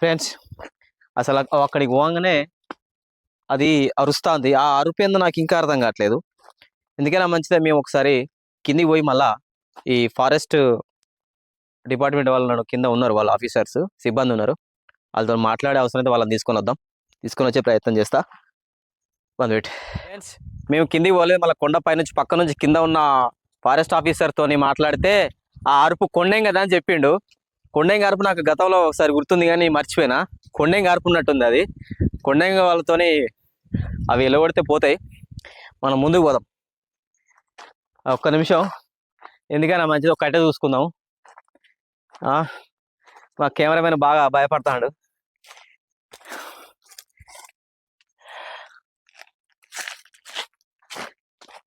Friends అసలు అక్కడికి పోగానే అది అరుస్తుంది. ఆ అరుపు నాకు ఇంకా అర్థం కావట్లేదు. ఎందుకైనా మంచిదే మేము ఒకసారి కిందికి పోయి మళ్ళా ఈ ఫారెస్ట్ డిపార్ట్మెంట్ వాళ్ళు కింద ఉన్నారు వాళ్ళ ఆఫీసర్స్ సిబ్బంది ఉన్నారు. వాళ్ళతో మాట్లాడే అవసరం అయితే వాళ్ళని తీసుకొని వద్దాం. తీసుకొని వచ్చే ప్రయత్నం చేస్తా. వన్ వెయిట్ ఫ్రెండ్స్ మేము కిందికి పోలేదు. మళ్ళీ కొండ పైనుంచి పక్క నుంచి కింద ఉన్న ఫారెస్ట్ ఆఫీసర్తో మాట్లాడితే ఆ అరుపు కొండేం కదా అని చెప్పిండు. కొండేంగ అరుపు నాకు గతంలో ఒకసారి గుర్తుంది కానీ మర్చిపోయినా. కొండేంగ అరుపు ఉన్నట్టుంది అది. కొండెంగ వాళ్ళతోని అవి ఎలగొడితే పోతాయి. మనం ముందుకు పోదాం. ఒక్క నిమిషం. ఎందుకైనా మంచిది. ఒక కట్టె చూసుకుందాం. మా కెమెరామెన్ బాగా భయపడతాడు.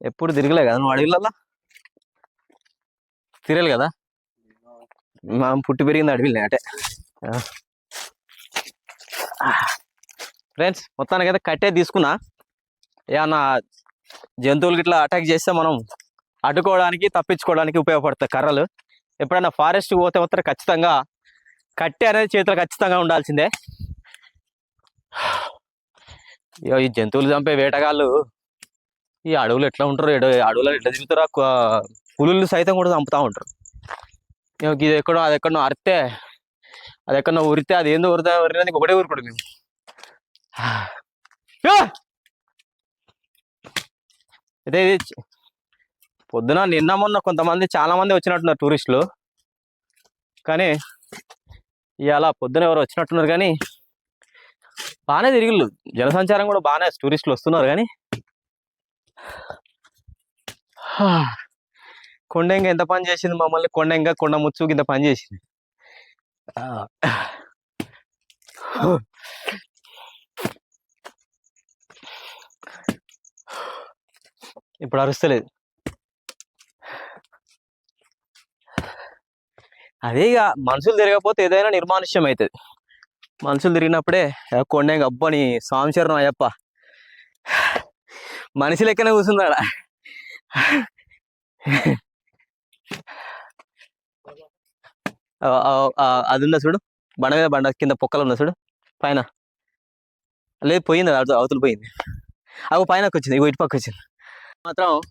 ఎప్పుడు తిరగలే కదా నువ్వు అడవిలల్లా? తిరగలు కదా? మనం పుట్టి పెరిగింది అడవిలే అంటే. ఫ్రెండ్స్ మొత్తానికి అయితే కట్టే తీసుకున్నా. ఏమన్నా జంతువులకి ఇట్లా అటాక్ చేస్తే మనం అడ్డుకోవడానికి తప్పించుకోవడానికి ఉపయోగపడతాయి కర్రలు. ఎప్పుడైనా ఫారెస్ట్ పోతే మాత్రం ఖచ్చితంగా కట్టె అనేది చేతిలో ఖచ్చితంగా ఉండాల్సిందే. ఇగో ఈ జంతువులు చంపే వేటగాళ్ళు ఈ అడవులు ఎట్లా ఉంటారు అడవులు ఎట్లా తిరుగుతారు పులులు సైతం కూడా చంపుతూ ఉంటారు. ఇది ఎక్కడో అది ఎక్కడో అరితే అది ఎక్కడో ఉరితే అది ఏందో ఉరితే ఉరినందుకు ఒకటే ఊరుకోడు మేము. అయితే ఇది పొద్దున నిన్న మొన్న కొంతమంది చాలా మంది వచ్చినట్టున్నారు టూరిస్టులు. కానీ ఇలా పొద్దున ఎవరు వచ్చినట్టున్నారు కానీ బాగానే తిరిగిళ్ళు. జనసంచారం కూడా బాగానే టూరిస్టులు వస్తున్నారు కానీ కొండెంగ ఎంత పని చేసింది మమ్మల్ని? కొండెంగ కొండ ముచ్చు ఇంత పని చేసింది. ఇప్పుడు అరుస్తలేదు. అదే ఇక మనుషులు తిరగకపోతే ఏదైనా నిర్మానుష్యం అవుతుంది మనుషులు తిరిగినప్పుడే "ఏ, కొండెంగ అబ్బని స్వామిచరణం అయ్యప్ప. మనిషి లెక్కనే కూర్చున్నాడా? అది ఉందా చూడు. బండ మీద బండ కింద పొక్కలు ఉందా చూడు. పైన. లేదు పోయింది అది అవతల- పోయింది. అవి పైన వచ్చింది ఇవి ఇటు పక్క వచ్చింది. మాత్రం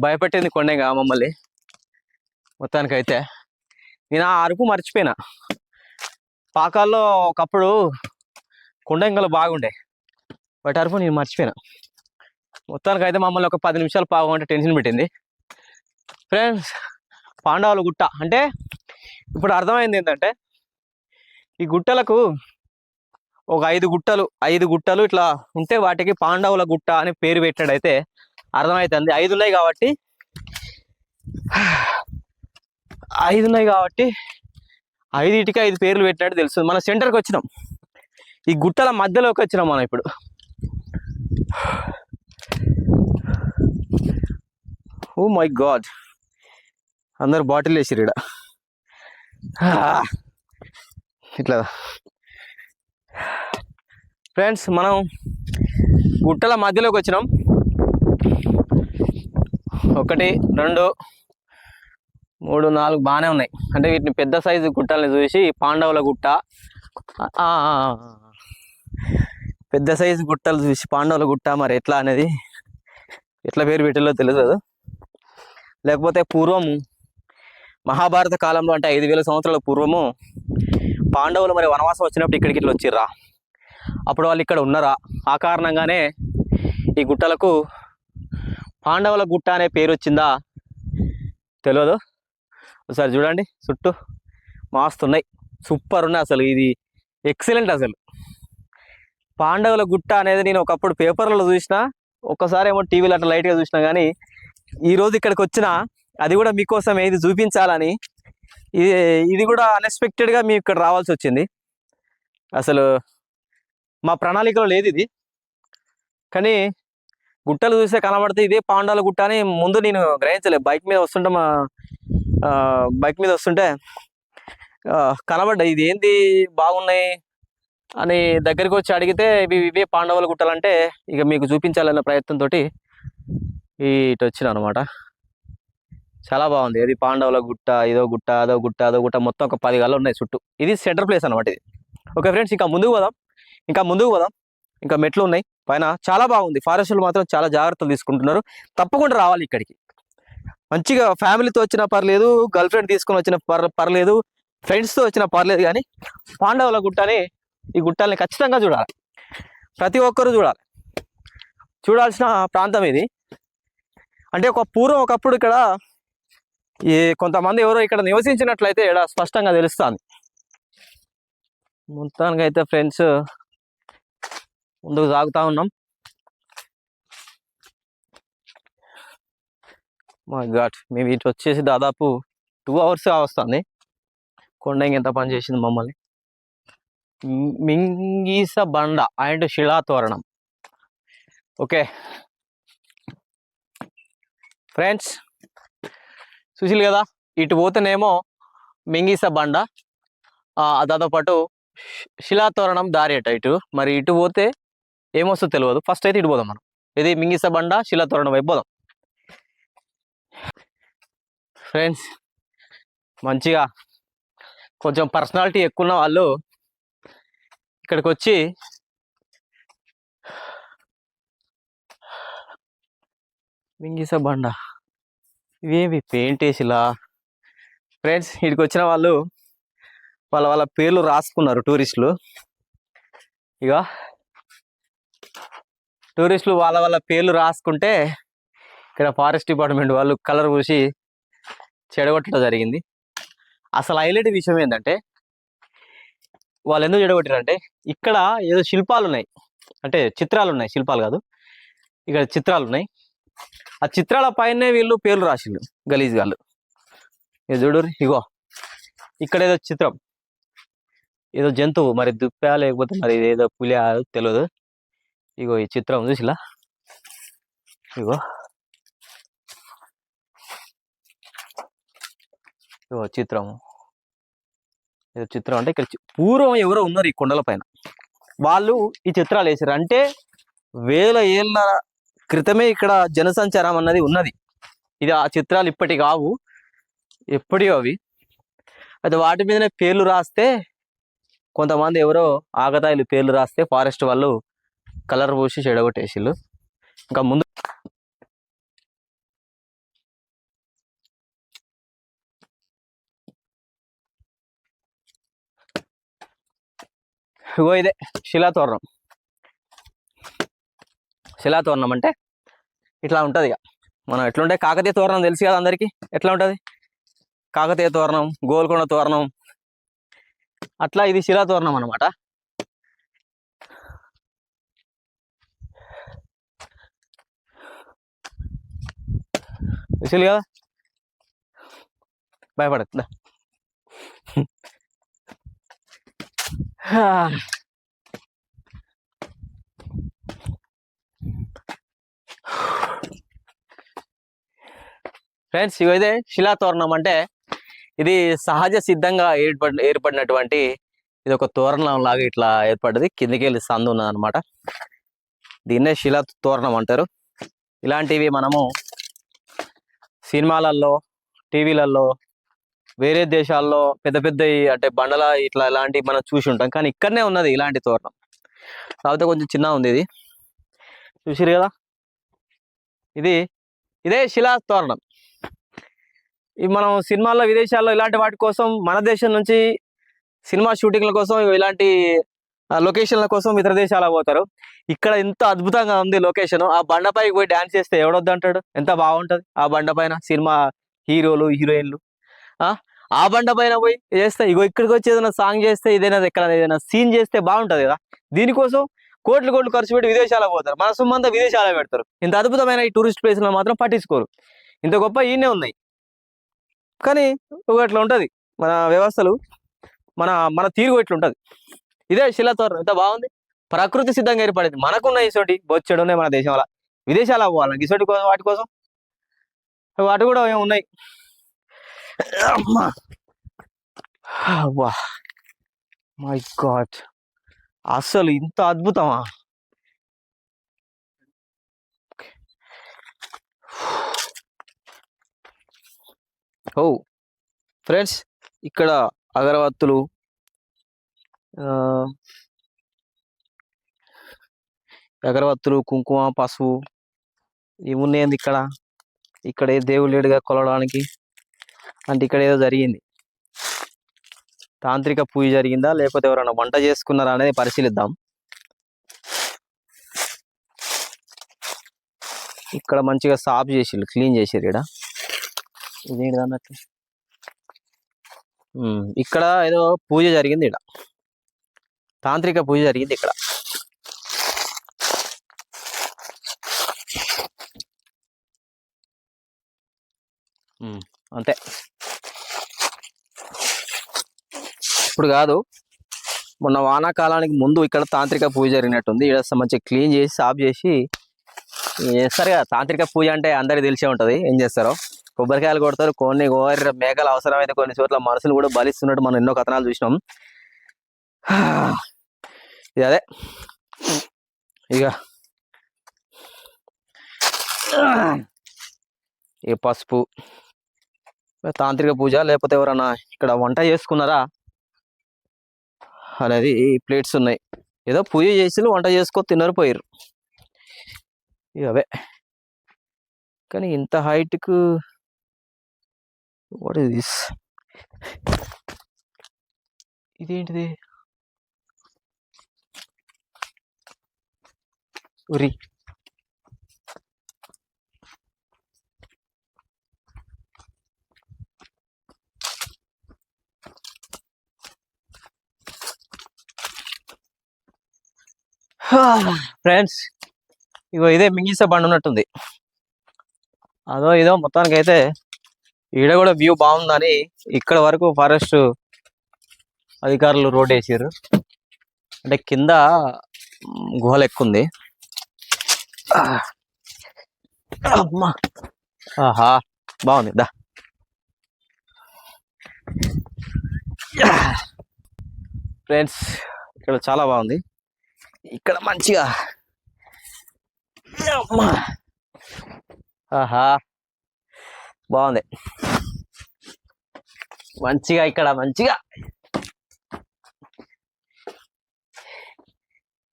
భయపెట్టింది కొండగా మమ్మల్ని. మొత్తానికైతే. నేను ఆ అరుపు మర్చిపోయినా. పాకాల్లో ఒకప్పుడు కొండంగలు బాగుండే. వాటి అరుపు నేను మర్చిపోయినా. అయితే మమ్మల్ని ఒక పది నిమిషాలు పావుగంట టెన్షన్ పెట్టింది. ఫ్రెండ్స్ పాండవుల గుట్ట. అంటే ఇప్పుడు అర్థమైంది ఏంటంటే ఈ గుట్టలకు ఒక ఐదు గుట్టలు ఐదు గుట్టలు ఇట్లా ఉంటే వాటికి పాండవుల గుట్ట అని పేరు పెట్టాడైతే అర్థమవుతుంది ఐదు ఉన్నాయి కాబట్టి ఐదు ఉన్నాయి కాబట్టి ఐదింటికి ఐదు పేర్లు పెట్టినట్టు తెలుస్తుంది. మన సెంటర్కి వచ్చినాం. ఈ గుట్టల మధ్యలోకి వచ్చినాం మనం ఇప్పుడు. Oh my god. అందరు బాటిల్ వేసిరు ఇక్కడ ఇట్లా. ఫ్రెండ్స్ మనం గుట్టల మధ్యలోకి వచ్చినాం. ఒకటి రెండు మూడు నాలుగు బాగానే ఉన్నాయి. అంటే వీటిని పెద్ద సైజు గుట్టల్ని చూసి పాండవుల గుట్ట. పెద్ద సైజు గుట్టలు చూసి పాండవుల గుట్ట మరి ఎట్లా అనేది ఎట్లా పేరు పెట్టాలో తెలియదు లేకపోతే పూర్వం మహాభారత కాలంలో అంటే ఐదు వేల సంవత్సరాల పూర్వము పాండవులు మరి వనవాసం వచ్చినప్పుడు ఇక్కడికి ఇట్లా వచ్చిర్రా. అప్పుడు వాళ్ళు ఇక్కడ ఉన్నారా? ఆ కారణంగానే ఈ గుట్టలకు పాండవుల గుట్ట అనే పేరు వచ్చిందా? తెలియదు ఒకసారి చూడండి చుట్టూ మాస్తున్నాయి సూపర్ ఉన్నాయి అసలు. ఇది ఎక్సలెంట్ అసలు. పాండవుల గుట్ట అనేది నేను ఒకప్పుడు పేపర్లో చూసిన ఒక్కసారి ఏమో టీవీలో అట్లా లైట్గా చూసినా కానీ ఈరోజు ఇక్కడికి వచ్చిన అది కూడా మీకోసం ఏది చూపించాలని ఇది ఇది కూడా అన్ఎక్స్పెక్టెడ్గా మీ ఇక్కడ రావాల్సి వచ్చింది. అసలు మా ప్రణాళికలో లేదు ఇది. కానీ గుట్టలు చూస్తే కనబడితే ఇదే పాండాల గుట్ట అని ముందు నేను గ్రహించలేదు బైక్ మీద వస్తుంటే మా బైక్ మీద వస్తుంటే కనబడ్డా ఇది ఏంది? బాగున్నాయి. అని దగ్గరికి వచ్చి అడిగితే ఇవి ఇవే పాండవుల గుట్టలంటే ఇక మీకు చూపించాలన్న ప్రయత్నంతో ఇటు వచ్చిన అనమాట చాలా బాగుంది. ఇది పాండవుల గుట్ట ఇదో గుట్ట అదో గుట్ట అదో గుట్ట మొత్తం ఒక పది గల్లు ఉన్నాయి చుట్టూ. ఇది సెంటర్ ప్లేస్ అనమాట ఇది. ఓకే ఫ్రెండ్స్ ఇంకా ముందుకు పోదాం. ఇంకా ముందుకు పోదాం. ఇంకా మెట్లు ఉన్నాయి. పైన చాలా బాగుంది. ఫారెస్టులు మాత్రం చాలా జాగ్రత్తలు తీసుకుంటున్నారు. తప్పకుండా రావాలి ఇక్కడికి. మంచిగా ఫ్యామిలీతో వచ్చినా పర్లేదు గర్ల్ ఫ్రెండ్ తీసుకొని వచ్చిన పర్ పర్లేదు ఫ్రెండ్స్తో వచ్చినా పర్లేదు కానీ పాండవుల గుట్టని ఈ గుట్టల్ని ఖచ్చితంగా చూడాలి. ప్రతి ఒక్కరూ చూడాలి. చూడాల్సిన ప్రాంతం ఇది. అంటే ఒక పూర్వం ఒకప్పుడు ఇక్కడ ఈ కొంతమంది ఎవరో ఇక్కడ నివసించినట్లయితే ఇక్కడ స్పష్టంగా తెలుస్తుంది. మొత్తానికి అయితే ఫ్రెండ్స్ ముందుకు సాగుతా ఉన్నాం. మా ఘాట్ మేము ఇటు వచ్చేసి దాదాపు టూ అవర్స్ వస్తుంది. కొండ ఎంత పని చేసింది మమ్మల్ని. మింగీస బండ అండ్ శిలాతోరణం. ఓకే. ఫ్రెండ్స్ చూసిలు కదా ఇటు పోతేనేమో మింగీస బండ ఆ, దాంతో పాటు శిలాతోరణం దారి అట ఇటు. మరి ఇటు పోతే ఏమొస్తుందో తెలియదు ఫస్ట్ అయితే ఇటు పోదాం మనం. ఇది మింగిస బండ శిలాతోరణం వైపు పోదాం. ఫ్రెండ్స్ మంచిగా కొంచెం పర్సనాలిటీ ఎక్కువ ఉన్న వాళ్ళు ఇక్కడికి వచ్చి మింగిస బండ. ఇవేమి పెయింట్ వేసిలా? ఫ్రెండ్స్ ఇక్కడికి వచ్చిన వాళ్ళు వాళ్ళ వాళ్ళ పేర్లు రాసుకున్నారు టూరిస్టులు. ఇక టూరిస్టులు వాళ్ళ వాళ్ళ పేర్లు రాసుకుంటే ఇక్కడ ఫారెస్ట్ డిపార్ట్మెంట్ వాళ్ళు కలర్ పూసి చెడగొట్టడం జరిగింది. అసలు హైలైట్ విషయం ఏంటంటే వాళ్ళు ఎందుకు చెడగొట్టారంటే ఇక్కడ ఏదో శిల్పాలు ఉన్నాయి అంటే చిత్రాలు ఉన్నాయి శిల్పాలు కాదు. ఇక్కడ చిత్రాలు ఉన్నాయి ఆ చిత్రాల పైనే వీళ్ళు పేర్లు రాసిళ్ళు గలీజ్ గాళ్ళు. ఇది చూడు ఇగో. ఇక్కడ ఏదో చిత్రం. ఏదో జంతువు మరి దుప్ప లేకపోతే మరి ఏదో పులి తెలియదు ఇగో ఈ చిత్రం చూసిలా ఇగో. ఇగో చిత్రం ఏదో చిత్రం అంటే ఇక్కడ పూర్వం ఎవరో ఉన్నారు ఈ కొండల పైన. వాళ్ళు ఈ చిత్రాలు వేసారు. అంటే వేల ఏళ్ళ క్రితమే ఇక్కడ జనసంచారం అన్నది ఉన్నది. ఇది ఆ చిత్రాలు ఇప్పటి కావు. ఎప్పటివో అవి. అయితే వాటి మీదనే పేర్లు రాస్తే కొంతమంది ఎవరో ఆగతాయిలు పేర్లు రాస్తే ఫారెస్ట్ వాళ్ళు కలర్ పోసి చెడగొట్టేసిళ్ళు. ఇంకా ముందు ఇగో ఇదే శిలాతోరణం. శిలాతోరణం అంటే ఇట్లా ఉంటుంది ఇక మనం ఎట్లుంటే కాకతీయ తోరణం తెలుసు కదా అందరికీ? ఎట్లా ఉంటుంది? కాకతీయ తోరణం గోల్కొండ తోరణం. అట్లా ఇది శిలాతోరణం అనమాట తెలుసు కదా? భయపడద్దా దా. హా. ఫ్రెండ్స్ ఇవైతే శిలాతోరణం అంటే ఇది సహజ సిద్ధంగా ఏర్పడి ఏర్పడినటువంటి ఇది ఒక తోరణం లాగా ఇట్లా ఏర్పడ్డది. కిందకి వెళ్ళి సందు ఉన్నదనమాట దీన్నే శిలా తోరణం అంటారు. ఇలాంటివి మనము సినిమాలలో టీవీలలో వేరే దేశాల్లో పెద్ద పెద్ద అంటే బండల ఇట్లా ఇలాంటివి మనం చూసి ఉంటాం. కానీ ఇక్కడనే ఉన్నది ఇలాంటి తోరణం. కాకపోతే కొంచెం చిన్న ఉంది ఇది. చూసిరు కదా? ఇది ఇదే శిలా తోరణం. ఇవి మనం సినిమాల్లో విదేశాల్లో ఇలాంటి వాటి కోసం మన దేశం నుంచి సినిమా షూటింగ్ల కోసం ఇలాంటి లొకేషన్ల కోసం ఇతర దేశాలకు పోతారు. ఇక్కడ ఎంత అద్భుతంగా ఉంది లొకేషన్. ఆ బండపైకి పోయి డాన్స్ చేస్తే ఎవడొద్దు అంటాడు ఎంత బాగుంటుంది. ఆ బండ పైన సినిమా హీరోలు హీరోయిన్లు. ఆ? బండ పైన పోయి చేస్తే ఇగో ఇక్కడికి వచ్చి ఏదైనా సాంగ్ చేస్తే ఏదైనా ఎక్కడ ఏదైనా సీన్ చేస్తే బాగుంటది కదా? దీనికోసం కోట్లు కోట్లు ఖర్చు పెట్టి విదేశాలకు పోతారు. మన సొమ్మంతా విదేశాలకు పెడతారు. ఇంత అద్భుతమైన ఈ టూరిస్ట్ ప్లేస్లను మాత్రం పట్టించుకోరు. ఇంత గొప్ప ఈయనే ఉన్నాయి. కానీ ఒక ఉంటది. మన వ్యవస్థలు మన మన తీరుగు ఇట్లా ఉంటది ఇదే శిలాతోరణం ఎంత బాగుంది. ప్రకృతి సిద్ధంగా ఏర్పడింది. మనకున్న ఇసోటి బొచ్చడు ఉన్నాయి మన దేశం దేశంలో విదేశాలకు పోవాలి ఇసోటి కోసం వాటి కోసం వాటి కూడా ఉన్నాయి. అమ్మా! వా మై గాడ్! అసలు ఇంత అద్భుతమా? ఓ! ఫ్రెండ్స్ ఇక్కడ అగరవత్తులు ఆ, అగరవత్తులు కుంకుమ పసుపు ఇవి ఉన్నాయండి ఇక్కడ? ఇక్కడ ఏ దేవుడు లేడుగా కొలవడానికి. అంటే ఇక్కడ ఏదో జరిగింది. తాంత్రిక పూజ జరిగిందా? లేకపోతే ఎవరైనా వంట చేసుకున్నారా అనేది పరిశీలిద్దాం. ఇక్కడ మంచిగా సాఫ్ చేసిర్రు క్లీన్ చేసిర్రు ఇక్కడ. ఇదేంటిది అన్నట్టు? ఇక్కడ ఏదో పూజ జరిగింది ఇక్కడ. తాంత్రిక పూజ జరిగింది ఇక్కడ. అంతే. ఇప్పుడు కాదు. మొన్న వానాకాలానికి ముందు ఇక్కడ తాంత్రిక పూజ జరిగినట్టుంది. ఇక్కడ మంచిగా క్లీన్ చేసి సాఫ్ చేసి చేస్తారు కదా తాంత్రిక పూజ అంటే అందరికి తెలిసే ఉంటది. ఏం చేస్తారో? కొబ్బరికాయలు కొడతారు. కొన్ని కోరి మేకలు అవసరమైతే కొన్ని చోట్ల మనుషులు కూడా బలిస్తున్నట్టు మనం ఎన్నో కథనాలు చూసినాం. ఇది అదే. ఇక. ఈ పసుపు. తాంత్రిక పూజ లేకపోతే ఎవరన్నా ఇక్కడ వంట చేసుకున్నారా? అనేది ప్లేట్స్ ఉన్నాయి. ఏదో పూజ చేసి వంట చేసుకో తిన్నారు పోయారు ఇక అవే. కానీ ఇంత హైట్కు వాట్ ఇస్ దిస్ ఇదేంటిది? ఉరి. ఫ్రెండ్స్ ఇగో ఇదే మింగిస బండి ఉన్నట్టుంది అదో ఇదో మొత్తానికి అయితే ఈడ కూడా వ్యూ బాగుందని ఇక్కడ వరకు ఫారెస్ట్ అధికారులు రోడ్ వేసారు అంటే కింద గుహలు ఎక్కుంది అమ్మా! ఆహా! బాగుంది. దా. ఫ్రెండ్స్ ఇక్కడ చాలా బాగుంది. ఇక్కడ మంచిగా. అమ్మా ఆహా. బాగుంది. మంచిగా ఇక్కడ మంచిగా.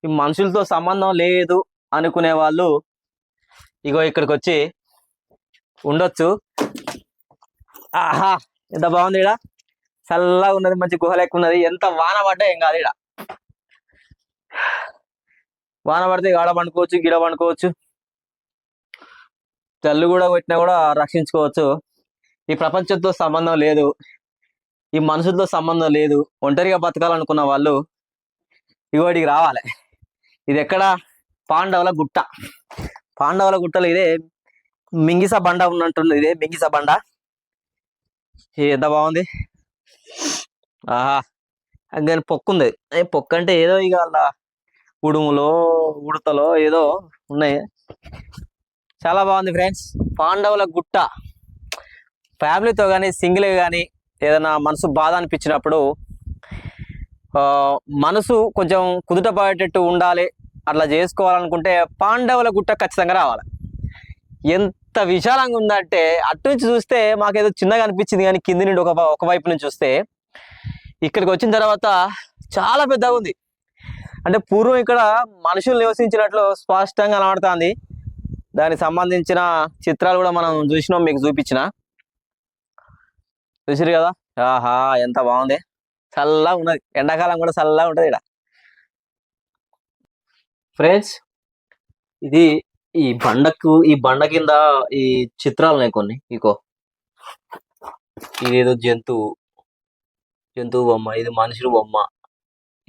ఈ మనుషులతో సంబంధం లేదు అనుకునే వాళ్ళు ఇగో ఇక్కడికి వచ్చి ఉండొచ్చు. ఆహా. ఎంత బాగుంది ఇడ చల్లగా ఉన్నది మంచి గుహ లెక్క ఉన్నది. ఎంత వాన పడ్డా ఏం కాదు ఇడ వాన పడితే గాడ పండుకోవచ్చు గిడ పండుకోవచ్చు. జల్లు కూడా కొట్టినా కూడా రక్షించుకోవచ్చు. ఈ ప్రపంచంతో సంబంధం లేదు. ఈ మనుషులతో సంబంధం లేదు. ఒంటరిగా బతకాలనుకున్న వాళ్ళు ఇగోటికి రావాలి. ఇది ఎక్కడ? పాండవుల గుట్ట. పాండవుల గుట్టలో ఇదే మింగిస బండ ఉన్నట్టుంది. ఇదే మింగిస బండ. ఎంత బాగుంది? ఆహా. కానీ పొక్కుంది. ఏ పొక్క అంటే ఏదో ఇక అలా ఉడుములో ఉడతలో ఏదో ఉన్నాయి. చాలా బాగుంది ఫ్రెండ్స్. పాండవుల గుట్ట. ఫ్యామిలీతో కానీ సింగిల్ కానీ ఏదైనా మనసు బాధ అనిపించినప్పుడు ఆ, మనసు కొంచెం కుదుట పడేటట్టు ఉండాలి. అట్లా చేసుకోవాలనుకుంటే పాండవుల గుట్ట ఖచ్చితంగా రావాలి. ఎంత విశాలంగా ఉందంటే అటు నుంచి చూస్తే మాకేదో చిన్నగా అనిపించింది కానీ కింది నుండి ఒక ఒక వైపు నుంచి చూస్తే ఇక్కడికి వచ్చిన తర్వాత చాలా పెద్దగా ఉంది. అంటే పూర్వం ఇక్కడ మనుషులు నివసించినట్లు స్పష్టంగా కనబడుతుంది. దానికి సంబంధించిన చిత్రాలు కూడా మనం చూసినాం మీకు చూపించిన. చూసిరు కదా? ఆహా ఎంత బాగుంది. చల్లగా ఉన్నది. ఎండాకాలం కూడా చల్లగా ఉంటది ఇక్కడ. ఫ్రెండ్స్ ఇది ఈ బండకు ఈ బండ కింద ఈ చిత్రాలు ఉన్నాయి కొన్ని. ఇకో ఇదేదో జంతువు. జంతువు బొమ్మ ఇది మనుషుల బొమ్మ.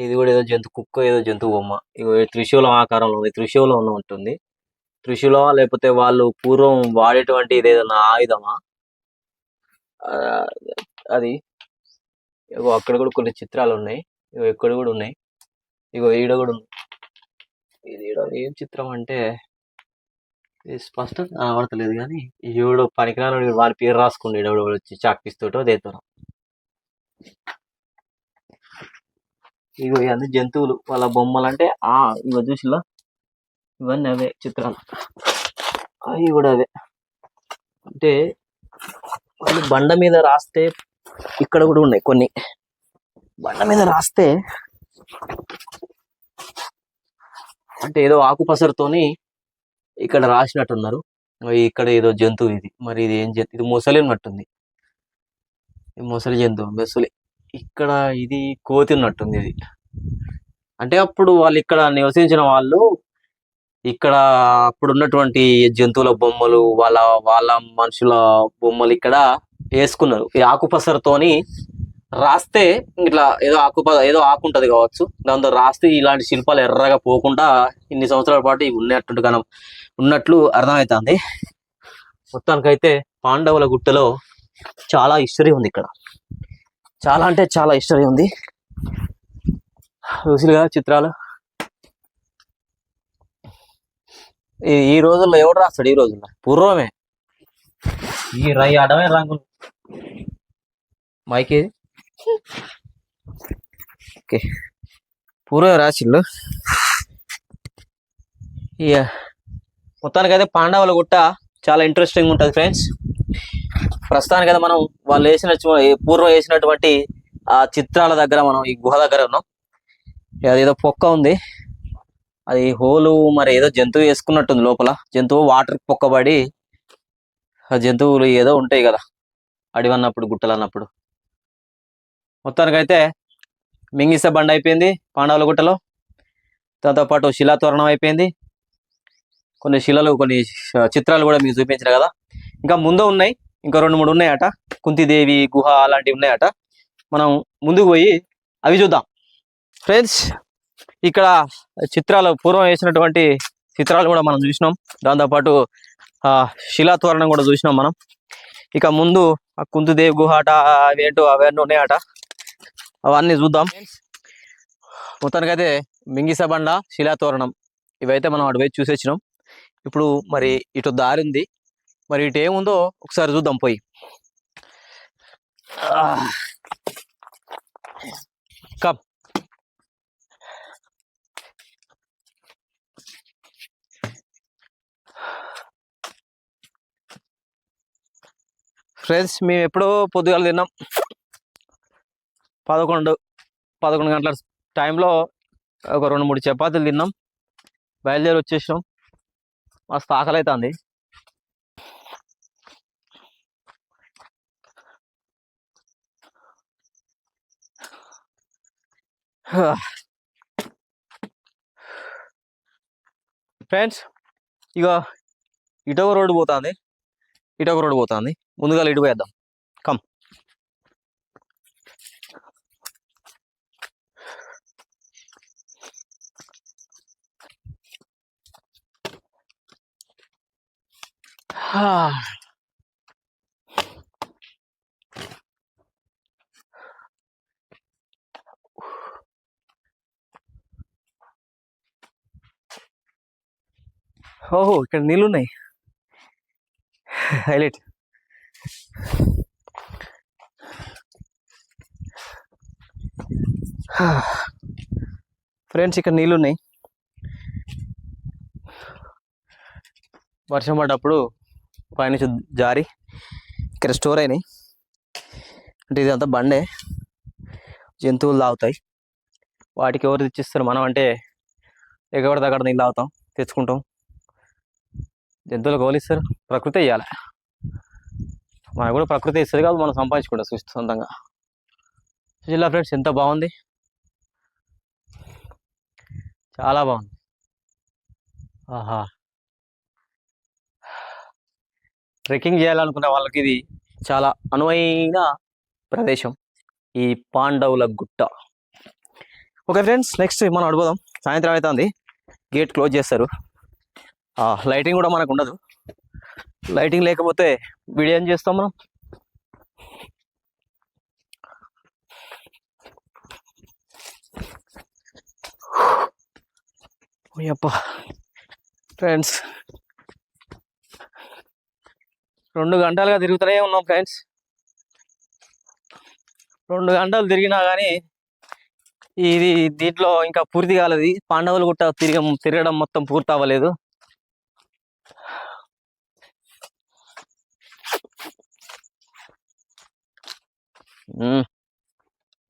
ఇది కూడా ఏదో జంతు కుక్క ఏదో జంతువు బొమ్మ. ఇగో త్రిశూలం ఆకారంలో ఉంది త్రిశూలం ఉంటుంది. త్రిశూలం లేకపోతే వాళ్ళు పూర్వం వాడేటువంటి ఇదేదన్నా ఆయుధమా? అది. ఇగో అక్కడ కూడా కొన్ని చిత్రాలు ఉన్నాయి. ఇగో ఇక్కడ కూడా ఉన్నాయి. ఇగో ఈడ కూడా ఉంది. ఇది ఈడ ఏం చిత్రం అంటే ఇది స్పష్టంగా కనబడతలేదు కానీ ఈవిడ పనికిరాని వాళ్ళ పేరు రాసుకుండే. ఈడ వచ్చి చాక్ పిస్తోటో ఇగో ఇవన్నీ జంతువులు. వాళ్ళ బొమ్మలు అంటే ఆ ఇగో చూసిలా ఇవన్నీ అవే చిత్రాలు. అవి కూడా అవే. అంటే వాళ్ళు బండ మీద రాస్తే ఇక్కడ కూడా ఉన్నాయి కొన్ని. బండ మీద రాస్తే అంటే ఏదో ఆకుపసరుతోని ఇక్కడ రాసినట్టున్నారు. ఇక్కడ ఏదో జంతువు ఇది. మరి ఇది ఏం జంతువు ఇది మొసలి ఉన్నట్టుంది మొసలి జంతువు మొసలి. ఇక్కడ ఇది కోతి ఉన్నట్టుంది ఇది. అంటే అప్పుడు వాళ్ళు ఇక్కడ నివసించిన వాళ్ళు ఇక్కడ అప్పుడు ఉన్నటువంటి జంతువుల బొమ్మలు వాళ్ళ వాళ్ళ మనుషుల బొమ్మలు ఇక్కడ వేసుకున్నారు. ఈ ఆకుపసరతోని రాస్తే ఇట్లా ఏదో ఆకుప ఏదో ఆకు ఉంటుంది కావచ్చు. దాంతో రాస్తే ఇలాంటి శిల్పాలు ఎర్రగా పోకుండా ఇన్ని సంవత్సరాల పాటు ఇవి ఉన్నట్టు కనం ఉన్నట్లు అర్థమవుతుంది. మొత్తానికైతే పాండవుల గుట్టలో చాలా హిస్టరీ ఉంది ఇక్కడ. చాలా అంటే చాలా హిస్టరీ ఉంది. చూసిగా చిత్రాలు? ఈ ఈ రోజుల్లో ఎవడు రాస్తాడు? ఈ రోజుల్లో? పూర్వమే. ఈ రై అడమే రంగులు. మైకే ఓకే. పూర్వమే రాసిళ్ళు. ఇక మొత్తానికైతే పాండవుల గుట్ట చాలా ఇంట్రెస్టింగ్ ఉంటుంది ఫ్రెండ్స్ ప్రస్తుతానికైతే మనం వాళ్ళు వేసిన పూర్వం వేసినటువంటి ఆ చిత్రాల దగ్గర మనం ఈ గుహ దగ్గర ఉన్నాం. అదేదో పొక్క ఉంది. అది హోలు మరి ఏదో జంతువు వేసుకున్నట్టుంది లోపల. జంతువు వాటర్ పొక్కబడి ఆ జంతువులు ఏదో ఉంటాయి కదా. అడివన్నప్పుడు గుట్టలు అన్నప్పుడు మొత్తానికైతే మింగిస బండ అయిపోయింది పాండవుల గుట్టలో. దాంతో పాటు శిలాతోరణం అయిపోయింది. కొన్ని శిలలు కొన్ని చిత్రాలు కూడా మీకు చూపించిన కదా. ఇంకా ముందు ఉన్నాయి. ఇంకా రెండు మూడు ఉన్నాయట. కుంతిదేవి గుహ అలాంటివి ఉన్నాయట. మనం ముందుకు పోయి అవి చూద్దాం. ఫ్రెండ్స్ ఇక్కడ చిత్రాలు పూర్వం వేసినటువంటి చిత్రాలు కూడా మనం చూసినాం. దాంతోపాటు ఆ శిలాతోరణం కూడా చూసినాం మనం. ఇక ముందు ఆ కుంతిదేవి గుహ అట అవేంటో అవన్నీ ఉన్నాయట. అవన్నీ చూద్దాం. మొత్తానికైతే మింగిస బండ శిలాతోరణం ఇవైతే మనం అటు చూసి వచ్చినాం ఇప్పుడు మరి ఇటు దారి ఉంది. మరి ఇటు ఏముందో ఒకసారి చూద్దాం పోయి. కమ్. ఫ్రెండ్స్ మేము ఎప్పుడో పొద్దుగాల తిన్నాం. పదకొండు పదకొండు గంటల టైంలో ఒక రెండు మూడు చపాతీలు తిన్నాం. బయలుదేరి వచ్చేసాం మస్తు ఆకలి అవుతుంది ఫ్రెండ్స్ ఇక ఇటొక రోడ్డు పోతుంది. ఇటొక రోడ్డు పోతుంది. ముందుగా ఇటు పోయేద్దాం. కమ్ ఓహో ఇక్కడ నీళ్ళు ఉన్నాయి హైలైట్. ఫ్రెండ్స్ ఇక్కడ నీళ్ళు ఉన్నాయి వర్షం పడ్డప్పుడు పైనుంచి జారి ఇక్కడ స్టోర్ అయినాయి. అంటే ఇదంతా బండే. జంతువులు తాగుతాయి వాటికి ఎవరు తెచ్చిస్తారు మనం అంటే ఎగబడితే అక్కడ నీళ్ళు తాగుతాం తెచ్చుకుంటాం. జంతువులకు గోలిస్తారు? ప్రకృతి ఇవ్వాలి మనకు కూడా ప్రకృతి ఇస్తుంది కాదు మనం సంపాదించుకుంటాం సృష్టి సొంతంగా. జిల్లా ఫ్రెండ్స్ ఎంత బాగుంది? చాలా బాగుంది. ఆహా. ట్రెక్కింగ్ చేయాలనుకునే వాళ్ళకి ఇది చాలా అనువైన ప్రదేశం. ఈ పాండవుల గుట్ట. ఓకే ఫ్రెండ్స్ నెక్స్ట్ మనం అడుగుదాం. సాయంత్రం అవుతుంది. గేట్ క్లోజ్ చేస్తారు. లైటింగ్ కూడా మనకు ఉండదు. లైటింగ్ లేకపోతే వీడియో ఏం చేస్తాం మనం? అప్ప ఫ్రెండ్స్ రెండు గంటలుగా తిరుగుతూనే ఉన్నాం ఫ్రెండ్స్ రెండు గంటలు తిరిగినా కానీ ఇది దీంట్లో ఇంకా పూర్తి కాలేదు. పాండవులు గుట్ట తిరగ తిరగడం మొత్తం పూర్తి అవ్వలేదు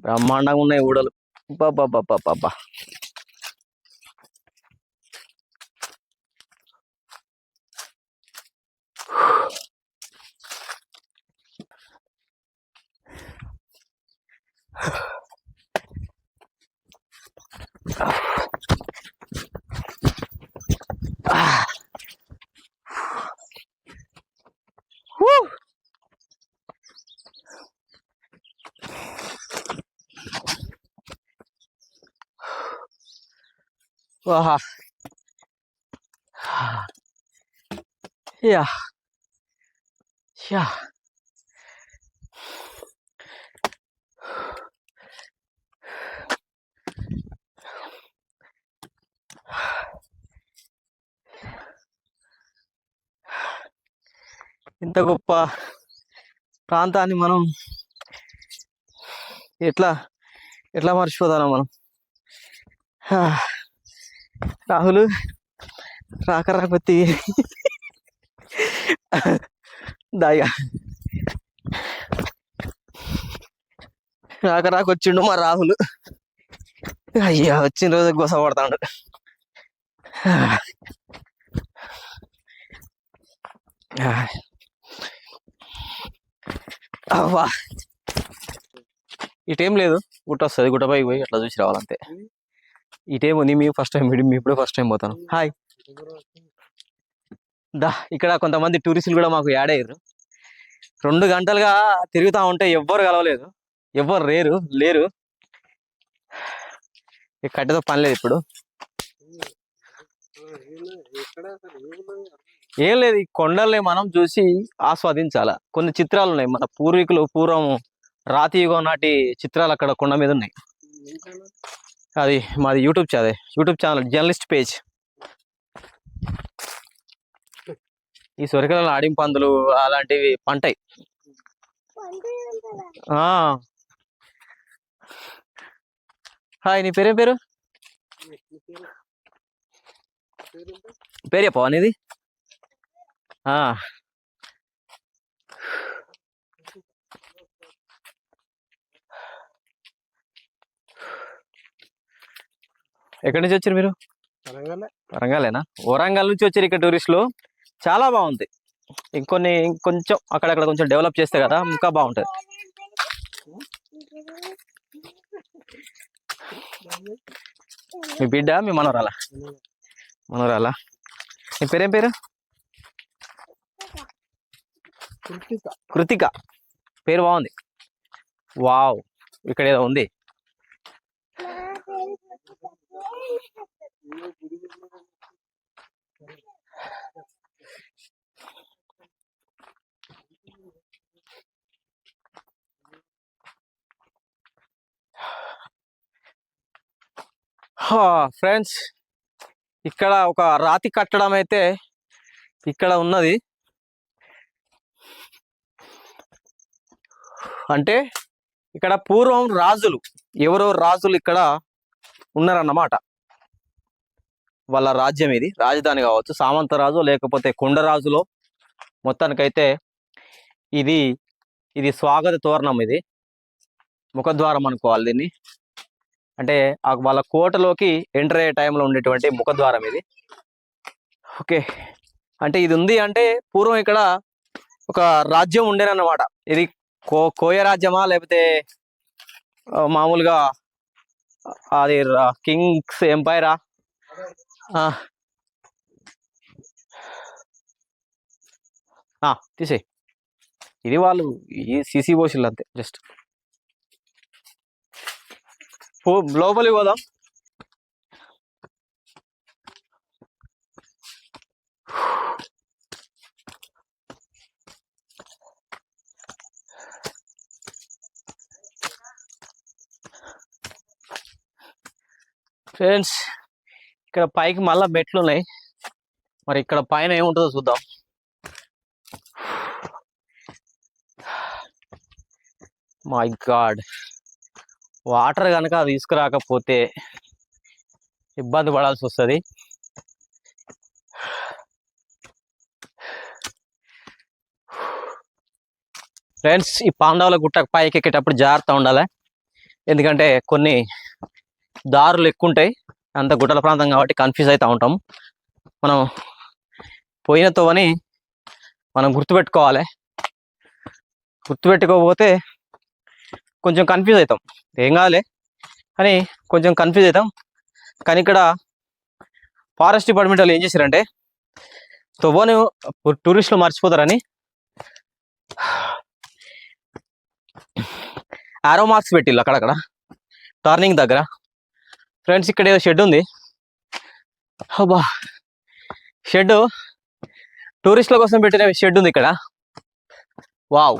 బ్రహ్మాండంగా ఉన్నాయి ఊడలు బాబా ఆహా యా యా ఇంత గొప్ప ప్రాంతాన్ని మనం ఎట్లా ఎట్లా మర్చిపోతాం మనం. రాహుల్. రాక రాకపోతే దాయిగా. రాక రాకొచ్చిండు మా రాహుల్. అయ్యా వచ్చిన రోజు గోస పడతాడు అవ్వా. ఇటేం లేదు గుట్ట వస్తుంది గుట్టపైకి పోయి అట్లా చూసి రావాలంతే. ఇటేమో నీ మీ ఫస్ట్ టైం మీ ఇప్పుడే ఫస్ట్ టైం పోతాను. హాయ్. దా ఇక్కడ కొంతమంది టూరిస్టులు కూడా మాకు యాడ్ అయ్యారు. రెండు గంటలుగా తిరుగుతూ ఉంటే ఎవ్వరు కలవలేదు. ఎవ్వరు లేరు. లేరు కట్టెతో పని లేదు ఇప్పుడు. ఏం లేదు ఈ కొండల్ని మనం చూసి ఆస్వాదించాల? కొన్ని చిత్రాలు ఉన్నాయి. మన పూర్వీకులు పూర్వం రాతి యుగం నాటి చిత్రాలు అక్కడ కొండ మీద ఉన్నాయి. అది మాది YouTube channel YouTube channel journalist page. ఈ సొరకల ఆడింపందులు అలాంటివి పంటాయి ఆ. హాయ్ నీ పేరేం పేరు? పేరు? చెప్పవా నీది? ఎక్కడి నుంచి వచ్చారు మీరు? వరంగలేనా? వరంగల్ నుంచి వచ్చారు ఇక్కడ టూరిస్టులు. చాలా బాగుంది. ఇంకొన్ని ఇంకొంచెం అక్కడక్కడ కొంచెం డెవలప్ చేస్తే కదా ఇంకా బాగుంటుంది. మీ బిడ్డ మీ మనవరాల? మనవరాల? మీ పేరేం పేరు? కృతిక. పేరు బాగుంది. వావ్. ఇక్కడ ఏదో ఉంది. ఫ్రెండ్స్ ఇక్కడ ఒక రాతి కట్టడం అయితే ఇక్కడ ఉన్నది. అంటే ఇక్కడ పూర్వం రాజులు ఎవరో రాజులు ఇక్కడ ఉన్నారన్నమాట. వాళ్ళ రాజ్యం ఇది. రాజధాని కావచ్చు సామంతరాజు లేకపోతే కొండరాజులో మొత్తానికైతే ఇది ఇది స్వాగత తోరణం ఇది. ముఖద్వారం అనుకోవాలి దీన్ని. అంటే వాళ్ళ కోటలోకి ఎంటర్ అయ్యే టైంలో ఉండేటువంటి ముఖద్వారం ఇది. ఓకే. అంటే ఇది ఉంది అంటే పూర్వం ఇక్కడ ఒక రాజ్యం ఉండేనన్నమాట ఇది కో కోయ రాజ్యమా లేకపోతే మామూలుగా అది కింగ్స్ ఎంపైరా? Ah. Ah, తీసే ఇది వాళ్ళు ఈ సిసి పోసిల్ అంతే జస్ట్. పో లోపలికి పోదాం. ఫ్రెండ్స్. ఇక్కడ పైకి మళ్ళా మెట్లు ఉన్నాయి మరి ఇక్కడ పైన ఏముంటుందో చూద్దాం. మై గాడ్ వాటర్ కనుక తీసుకురాకపోతే ఇబ్బంది పడాల్సి వస్తుంది. ఫ్రెండ్స్ ఈ పాండవుల గుట్ట పైకి ఎక్కేటప్పుడు జాగ్రత్త ఉండాలి. ఎందుకంటే కొన్ని దారులు ఎక్కువ ఉంటాయి అంత గుట్టల ప్రాంతం కాబట్టి కన్ఫ్యూజ్ అవుతూ ఉంటాం. మనం పోయిన తోవని మనం గుర్తుపెట్టుకోవాలి. గుర్తుపెట్టుకోకపోతే కొంచెం కన్ఫ్యూజ్ అవుతాం ఏం కావాలి కానీ కొంచెం కన్ఫ్యూజ్ అవుతాం కానీ ఇక్కడ ఫారెస్ట్ డిపార్ట్మెంట్ వాళ్ళు ఏం చేశారంటే తొవ్వను టూరిస్టులు మర్చిపోతారని ఆరో మార్క్స్ పెట్టిల్లు అక్కడక్కడ. టర్నింగ్ దగ్గర. ఫ్రెండ్స్ ఇక్కడ ఏదో షెడ్ ఉంది. అబ్బా! షెడ్ టూరిస్టుల కోసం పెట్టిన షెడ్ ఉంది ఇక్కడ. Wow!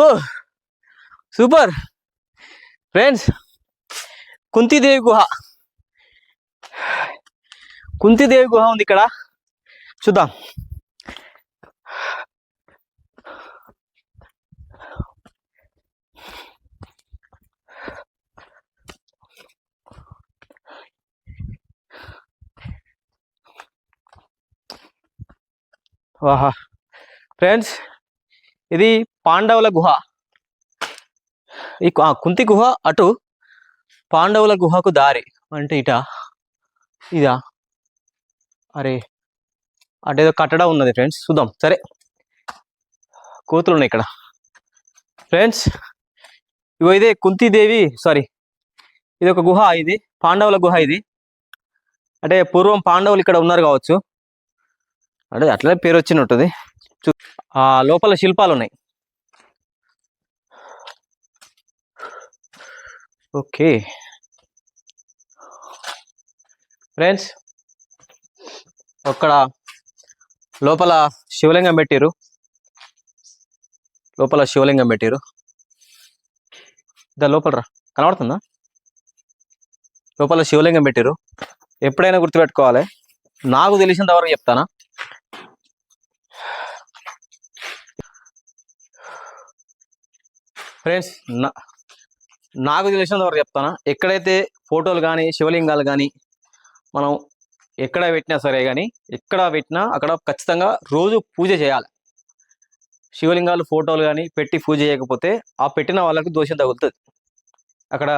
Oh super! Friends Kuntidevi గుహ. కుంతిదేవి గుహ ఉంది ఇక్కడ. చూద్దాం. వాహా ఫ్రెండ్స్ ఇది పాండవుల గుహ. ఈ కుంతి గుహ అటు పాండవుల గుహకు దారి. అంటే ఇట ఇదా. అరే అటేదో కట్టడం ఉన్నది ఫ్రెండ్స్ చూద్దాం. సరే. కోతులు ఉన్నాయి ఇక్కడ. ఫ్రెండ్స్ ఇగో ఇదే కుంతిదేవి సారీ ఇది ఒక గుహ ఇది పాండవుల గుహ ఇది. అంటే పూర్వం పాండవులు ఇక్కడ ఉన్నారు కావచ్చు. అంటే అట్లనే పేరు వచ్చినట్టుంది చూ- ఆ లోపల శిల్పాలు ఉన్నాయి ఓకే. ఫ్రెండ్స్ అక్కడ లోపల శివలింగం పెట్టిరు లోపల శివలింగం పెట్టిరు దా లోపల రా కనబడుతుందా? లోపల శివలింగం పెట్టారు ఎప్పుడైనా గుర్తుపెట్టుకోవాలి. నాకు తెలిసినంత వరకు చెప్తానా? ఫ్రెండ్స్ నా నాకు తెలిసినంత వరకు చెప్తాను ఎక్కడైతే ఫోటోలు కానీ శివలింగాలు కానీ మనం ఎక్కడ పెట్టినా సరే కానీ ఎక్కడ పెట్టినా అక్కడ ఖచ్చితంగా రోజు పూజ చేయాలి. శివలింగాలు ఫోటోలు కానీ పెట్టి పూజ చేయకపోతే ఆ పెట్టిన వాళ్ళకి దోషం తగులుతుంది. అక్కడ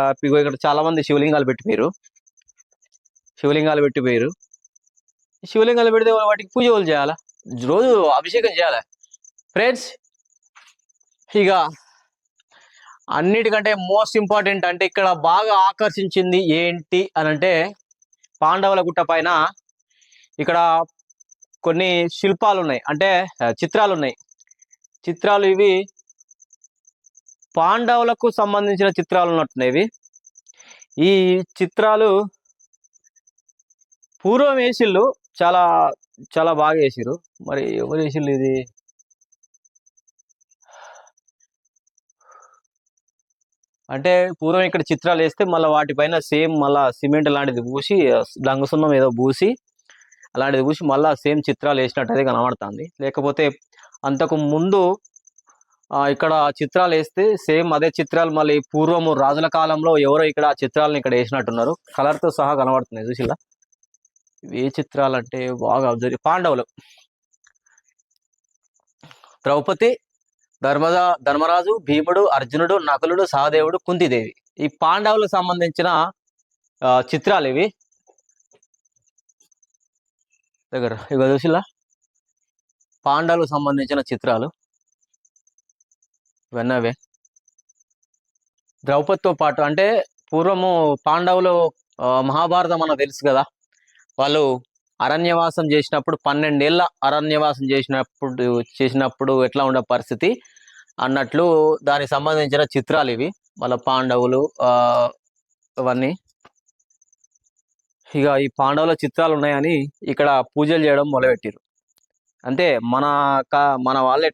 ఇక్కడ చాలా మంది శివలింగాలు పెట్టిపోయారు. శివలింగాలు పెట్టిపోయారు. శివలింగాలు పెడితే వాటికి పూజలు చేయాలా? రోజు అభిషేకం చేయాలి? ఫ్రెండ్స్ ఇక అన్నిటికంటే మోస్ట్ ఇంపార్టెంట్ అంటే ఇక్కడ బాగా ఆకర్షించింది ఏంటి అని అంటే పాండవుల గుట్ట పైన ఇక్కడ కొన్ని శిల్పాలు ఉన్నాయి. అంటే చిత్రాలు ఉన్నాయి. చిత్రాలు ఇవి పాండవులకు సంబంధించిన చిత్రాలు ఉన్నట్టున్నాయి ఇవి. ఈ చిత్రాలు పూర్వం వేసిళ్ళు చాలా చాలా బాగా వేసిరు. మరి ఎవరు వేసిళ్ళు ఇది? అంటే పూర్వం ఇక్కడ చిత్రాలు వేస్తే మళ్ళీ వాటిపైన సేమ్ మళ్ళా సిమెంట్ లాంటిది పూసి లంగసున్నం ఏదో పూసి అలాంటిది పూసి మళ్ళా సేమ్ చిత్రాలు వేసినట్టు అయితే కనబడుతుంది. లేకపోతే అంతకు ముందు ఇక్కడ చిత్రాలు వేస్తే సేమ్ అదే చిత్రాలు మళ్ళీ పూర్వము రాజుల కాలంలో ఎవరో ఇక్కడ ఆ చిత్రాలను ఇక్కడ వేసినట్టున్నారు. కలర్తో సహా కనబడుతున్నాయి చూసిలా ఇవి ఏ చిత్రాలు అంటే బాగా అబ్జర్వ్ పాండవులు. ద్రౌపది ధర్మద ధర్మరాజు భీముడు అర్జునుడు నకులుడు సహదేవుడు కుంతిదేవి. ఈ పాండవులకు సంబంధించిన ఆ, చిత్రాలు ఇవి. దగ్గర ఇక చూసిలా పాండవులకు సంబంధించిన చిత్రాలు. ఇవన్నవే ద్రౌపదితో పాటు అంటే పూర్వము పాండవులు మహాభారతం మనకు తెలుసు కదా? వాళ్ళు అరణ్యవాసం చేసినప్పుడు పన్నెండేళ్ళ అరణ్యవాసం చేసినప్పుడు చేసినప్పుడు ఎట్లా ఉండే పరిస్థితి? అన్నట్లు దానికి సంబంధించిన చిత్రాలు ఇవి. వాళ్ళ పాండవులు ఆ ఇవన్నీ. ఇక ఈ పాండవుల చిత్రాలు ఉన్నాయని ఇక్కడ పూజలు చేయడం మొదలుపెట్టారు అంటే మన మన వాళ్ళు